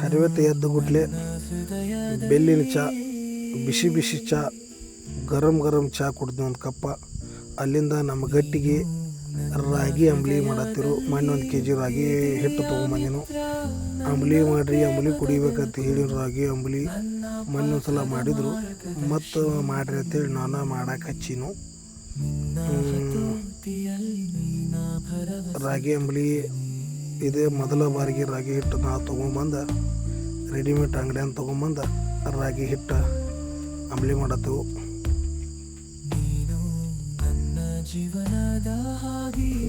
ಹರಿವತ್ತು ಎದ್ದು ಗುಡ್ಲೆ ಬೆಲ್ಲಿನ ಚಾ, ಬಿಸಿ ಬಿಸಿ ಚಾ, ಗರಂ ಗರಂ ಚಾ ಕುಡ್ದು ಒಂದು ಕಪ್ಪ. ಅಲ್ಲಿಂದ ನಮ್ಮ ಗಟ್ಟಿಗೆ ರಾಗಿ ಅಂಬ್ಲಿ ಮಾಡತ್ತಿರು. ಮಣ್ಣು ಒಂದು ಕೆ ಜಿ ರಾಗಿ ಹಿಟ್ಟು ತೊಗೊಂಬಂದಿನು. ಅಂಬ್ಲಿ ಮಾಡ್ರಿ, ಅಂಬ್ಲಿ ಕುಡಿಬೇಕಂತ ಹೇಳಿ ರಾಗಿ, ಅಂಬ್ಲಿ ಮಣ್ಣೊಂದು ಸಲ ಮಾಡಿದರು. ಮತ್ತು ಮಾಡ್ರಿ ಅಂತೇಳಿ ನಾನು ಮಾಡಕ್ಕೆ ಹಚ್ಚಿನು. ರಾಗಿ, ಅಂಬ್ಲಿ ಇದೇ ಮೊದಲ ಬಾರಿಗೆ ರಾಗಿ ಹಿಟ್ಟು ನಾ ತೊಗೊಂಬಂದ ರೆಡಿಮೇಡ್ ಅಂಗಡಿಯನ್ನು ತೊಗೊಂಬಂದ ರಾಗಿ ಹಿಟ್ಟು ಅಂಬ್ಲಿ ಮಾಡತ್ತೆವು.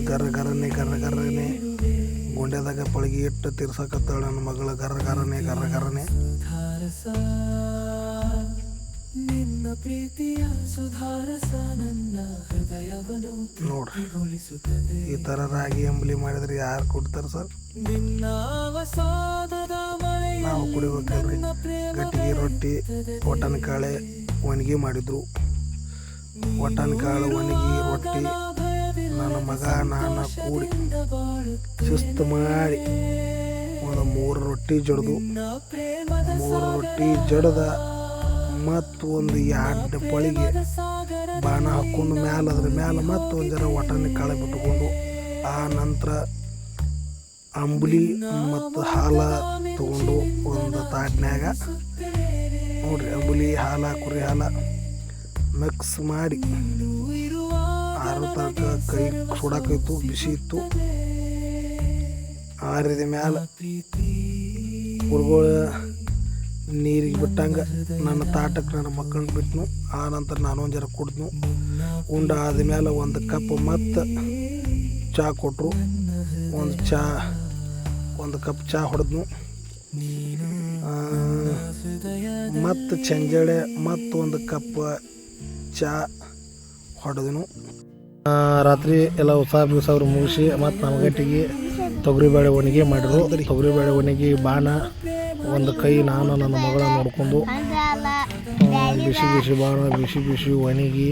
ಗರ ಗರನೆ ಗರ ಗರನೆ ಗುಂಡ್ಯದಾಗ ಪಳಗಿ ಇಟ್ಟು ತಿರ್ಸಕತ್ತಾಳ ನನ್ನ ಮಗಳ ಗರ ಗರನೆ ಗರ ಗರನೆ ನಿನ್ನ ಪ್ರೀತಿಯ ಸುಧಾರಸ ನನ್ನ ಹೃದಯವನ್ನು ಹೋಲಿಸುತ್ತದೆ ಈ ತರ ರಾಗಿ ಅಂಬಲಿ ಮಾಡಿದ್ರೆ ಯಾರು ಕೊಡ್ತಾರೆ ಸರ್? ನಿನ್ನ ಅವಸಾದದ ನಾವು ಕುಡಿಬೇಕಲ್ರಿ ಗಟ್ಟಿಗೆ ರೊಟ್ಟಿ ಒಟನ್ ಕಾಳೆ ಒಣಗಿ ಮಾಡಿದ್ರು. ಒಟ್ಟನ ಕಾಳು ಒಣಗಿ ರೊಟ್ಟಿ ನನ್ನ ಮಗ ನಾನ ಕೂಡಿ ಶಿಸ್ತು ಮಾಡಿ ಒಂದು ಮೂರು ರೊಟ್ಟಿ ಜಡ್ದು. ಮೂರು ರೊಟ್ಟಿ ಜಡದ. ಮತ್ತು ಒಂದು ಎರಡು ಪೊಳಿಗೆ ಬಾಣ ಹಾಕ್ಕೊಂಡು ಮ್ಯಾಲ ಅದ್ರ ಮ್ಯಾಲ ಮತ್ತು ಒಂದು ಜರ ಒಟನೆ ಕಾಳು ಬಿಟ್ಕೊಂಡು ಆ ನಂತರ ಅಂಬುಲಿ ಮತ್ತು ಹಾಲ ತಗೊಂಡು ಒಂದು ತಾಟ್ನ್ಯಾಗ, ನೋಡ್ರಿ ಅಂಬುಲಿ ಹಾಲ, ಕುರಿ ಹಾಲ ಮಿಕ್ಸ್ ಮಾಡಿ ಆರು ತಾಟ ಕೈ ಸುಡಾಕೈತು ಬಿಸಿ ಇತ್ತು. ಆರಿದ ಮ್ಯಾಲ ಹುಡುಗರು ನೀರಿಗೆ ಬಿಟ್ಟಂಗೆ ನನ್ನ ತಾಟಕ್ಕೆ ನನ್ನ ಮಕ್ಕಳನ್ನ ಬಿಟ್ನು. ಆ ನಂತರ ನಾನು ಜರ ಕುಡ್ದ್ನು. ಉಂಡ ಆದಮೇಲೆ ಒಂದು ಕಪ್ ಮತ್ತು ಚಹಾ ಕೊಟ್ಟರು ಒಂದು ಚಹಾ ಒಂದು ಕಪ್ ಚಹಾ ಹೊಡೆದ್ನು. ಮತ್ತು ಚಂಜಳೆ ಮತ್ತು ಒಂದು ಕಪ್ ಚಹಾ ಹೊಡೆದ್ನು. ರಾತ್ರಿ ಎಲ್ಲ ಉತ್ಸಾಹ ಬಿಸಾವ್ರು ಮುಗಿಸಿ ಮತ್ತು ಗಟ್ಟಿಗೆ ತೊಗರಿಬೇಳೆ ಒಣಗಿ ಮಾಡಿದ್ರು. ತೊಗರಿಬೇಳೆ ಒಣಗಿ ಬಾಣ ಒಂದು ಕೈ ನಾನು, ನನ್ನ ಮಗಳ ನೋಡಿಕೊಂಡು ಬಿಸಿ ಬಿಸಿ ಬಾಣ, ಬಿಸಿ ಬಿಸಿ ಒಣಗಿ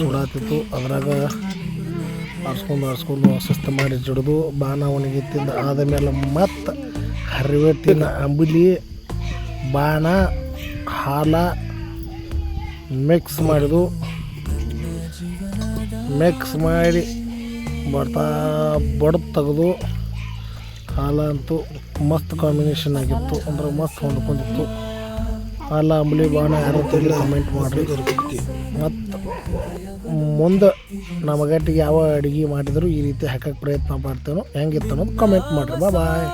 ಸುಡಾತಿತ್ತು. ಅದ್ರಾಗ ಆರಿಸ್ಕೊಂಡು ಆರಿಸ್ಕೊಂಡು ಅಸ್ವಸ್ಥ ಮಾಡಿ ಜಡ್ದು, ಬಾಣ ಒಣಗಿ ತಿಂದು ಆದಮೇಲೆ ಮತ್ತೆ ಹರಿವೆಟ್ಟಿನ ಅಂಬಲಿ, ಬಾಣ, ಹಾಲ ಮಿಕ್ಸ್ ಮಾಡಿದು ಮಿಕ್ಸ್ ಮಾಡಿ ಬಡ್ತಾ ಬಡ್ದು ತೆಗೆದು ಹಾಲ ಅಂತೂ ಮಸ್ತ್ ಕಾಂಬಿನೇಷನ್ ಆಗಿತ್ತು. ಅಂದ್ರೆ ಮಸ್ತ್ ಹೊಂದ್ಕೊಂಡಿತ್ತು. ಹಾಲ, ಅಂಬಲಿ, ಬಾಣ ಯಾರು ತಿರ್ಲಿ ಕಮೆಂಟ್ ಮಾಡಿರಿ. ಮತ್ತು ಮುಂದೆ ನಮಗಟ್ಟಿಗೆ ಯಾವ ಅಡುಗೆ ಮಾಡಿದ್ರು ಈ ರೀತಿ ಹಾಕಕ್ಕೆ ಪ್ರಯತ್ನ ಮಾಡ್ತೇನೋ ಹೆಂಗಿತ್ತು ಅನ್ನೋದು ಕಮೆಂಟ್ ಮಾಡಿರಿ. ಬಾಯ್